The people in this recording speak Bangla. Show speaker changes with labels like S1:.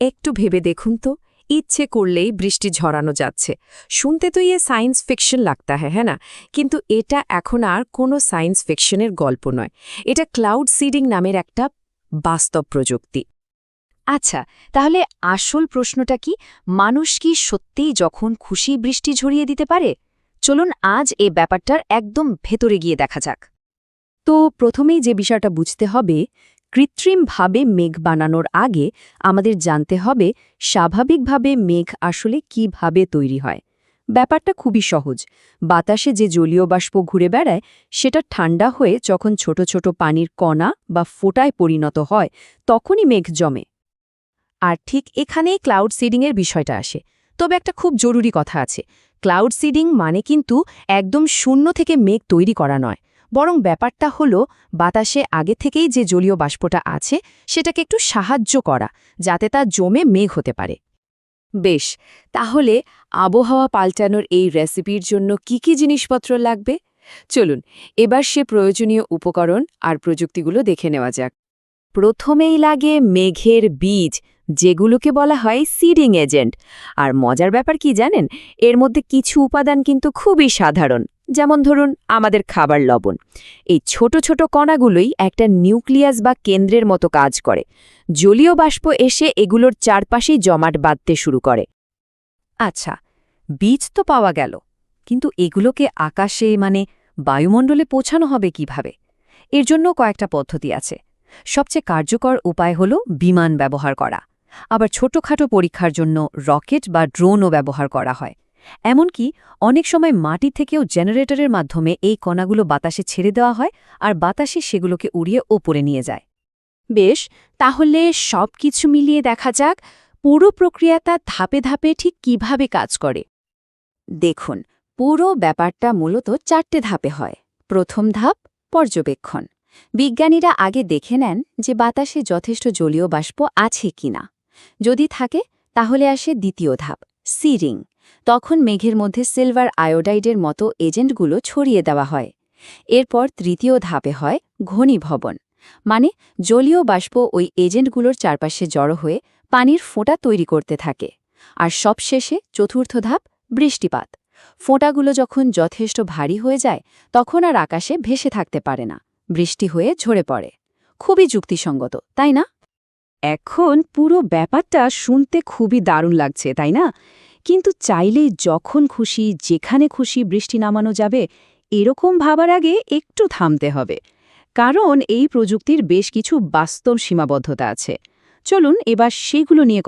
S1: একটু ভেবে দেখুন তো, ইচ্ছে করলেই বৃষ্টি ঝরানো যাচ্ছে। শুনতে তো ইয়ে সায়েন্স ফিকশন লাগতা হ্যাঁ হ্যাঁ না? কিন্তু এটা এখন আর কোনো সায়েন্স ফিকশনের গল্প নয়। এটা ক্লাউড সিডিং নামের একটা বাস্তব প্রযুক্তি।
S2: আচ্ছা তাহলে আসল প্রশ্নটা কি? মানুষ কি সত্যিই যখন খুশি বৃষ্টি ঝরিয়ে দিতে পারে? চলুন আজ এ ব্যাপারটার একদম ভেতরে গিয়ে দেখা যাক।
S1: তো প্রথমেই যে বিষয়টা বুঝতে হবে কৃত্রিমভাবে মেঘ বানানোর আগে আমাদের জানতে হবে স্বাভাবিকভাবে মেঘ আসলে কীভাবে তৈরি হয়। ব্যাপারটা খুবই সহজ। বাতাসে যে জলীয় বাষ্প ঘুরে বেড়ায়, সেটা ঠান্ডা হয়ে যখন ছোট ছোট পানির কণা বা ফোটায় পরিণত হয়, তখনই মেঘ জমে। আর ঠিক এখানেই ক্লাউড সিডিংয়ের বিষয়টা আসে। তবে একটা খুব জরুরি কথা আছে। ক্লাউড সিডিং মানে কিন্তু একদম শূন্য থেকে মেঘ তৈরি করা নয়। বরং ব্যাপারটা হলো, বাতাসে আগে থেকেই যে জলীয় বাষ্পটা আছে, সেটাকে একটু সাহায্য করা, যাতে তা জমে মেঘ হতে পারে। বেশ, তাহলে আবহাওয়া পাল্টানোর এই রেসিপির জন্য কি কি জিনিসপত্র লাগবে? চলুন, এবার সে প্রয়োজনীয় উপকরণ আর প্রযুক্তিগুলো দেখে নেওয়া যাক। প্রথমেই লাগে মেঘের বীজ, যেগুলোকে বলা হয় সিডিং এজেন্ট। আর মজার ব্যাপার কি জানেন? এর মধ্যে কিছু উপাদান কিন্তু খুবই সাধারণ। যেমন ধরুন, আমাদের খাবার লবণ। এই ছোট ছোট কণাগুলোই একটা নিউক্লিয়াস বা কেন্দ্রের মতো কাজ করে। জলীয় বাষ্প এসে এগুলোর চারপাশেই জমাট বাঁধতে শুরু করে। আচ্ছা বীজ তো পাওয়া গেল, কিন্তু এগুলোকে আকাশে মানে বায়ুমণ্ডলে পৌঁছানো হবে কীভাবে? এর জন্য কয়েকটা পদ্ধতি আছে। সবচেয়ে কার্যকর উপায় হল বিমান ব্যবহার করা। আবার ছোটখাটো পরীক্ষার জন্য রকেট বা ড্রোনও ব্যবহার করা হয়। এমনকি অনেক সময় মাটি থেকেও জেনারেটরের মাধ্যমে এই কণাগুলো বাতাসে ছেড়ে দেওয়া হয় আর বাতাসে সেগুলোকে উড়িয়ে ওপরে নিয়ে যায়। বেশ, তাহলে সব কিছু মিলিয়ে দেখা যাক পুরো প্রক্রিয়াটা ধাপে ধাপে ঠিক কীভাবে কাজ করে। দেখুন, পুরো ব্যাপারটা মূলত চারটে ধাপে হয়। প্রথম ধাপ, পর্যবেক্ষণ। বিজ্ঞানীরা আগে দেখে নেন যে বাতাসে যথেষ্ট জলীয় বাষ্প আছে কিনা। যদি থাকে, তাহলে আসে দ্বিতীয় ধাপ সিরিং তখন মেঘের মধ্যে সিলভার আয়োডাইডের মতো এজেন্টগুলো ছড়িয়ে দেওয়া হয়। এরপর তৃতীয় ধাপে হয় ঘনীভবন মানে জলীয় বাষ্প ওই এজেন্টগুলোর চারপাশে জড়ো হয়ে পানির ফোঁটা তৈরি করতে থাকে। আর সবশেষে চতুর্থ ধাপ বৃষ্টিপাত। ফোঁটাগুলো যখন যথেষ্ট ভারী হয়ে যায়, তখন আর আকাশে ভেসে থাকতে পারে না, বৃষ্টি হয়ে ঝরে পড়ে। খুবই যুক্তিসঙ্গত, তাই না? এখন পুরো ব্যাপারটা শুনতে খুবই দারুণ লাগছে, তাই না? কিন্তু চাইলে যখন খুশি, যেখানে খুশি বৃষ্টি নামানো যাবে, এরকম ভাবার আগে একটু থামতে হবে। কারণ এই প্রযুক্তির বেশ কিছু বাস্তব সীমাবদ্ধতা আছে। চলুন এবার সেগুলো নিয়ে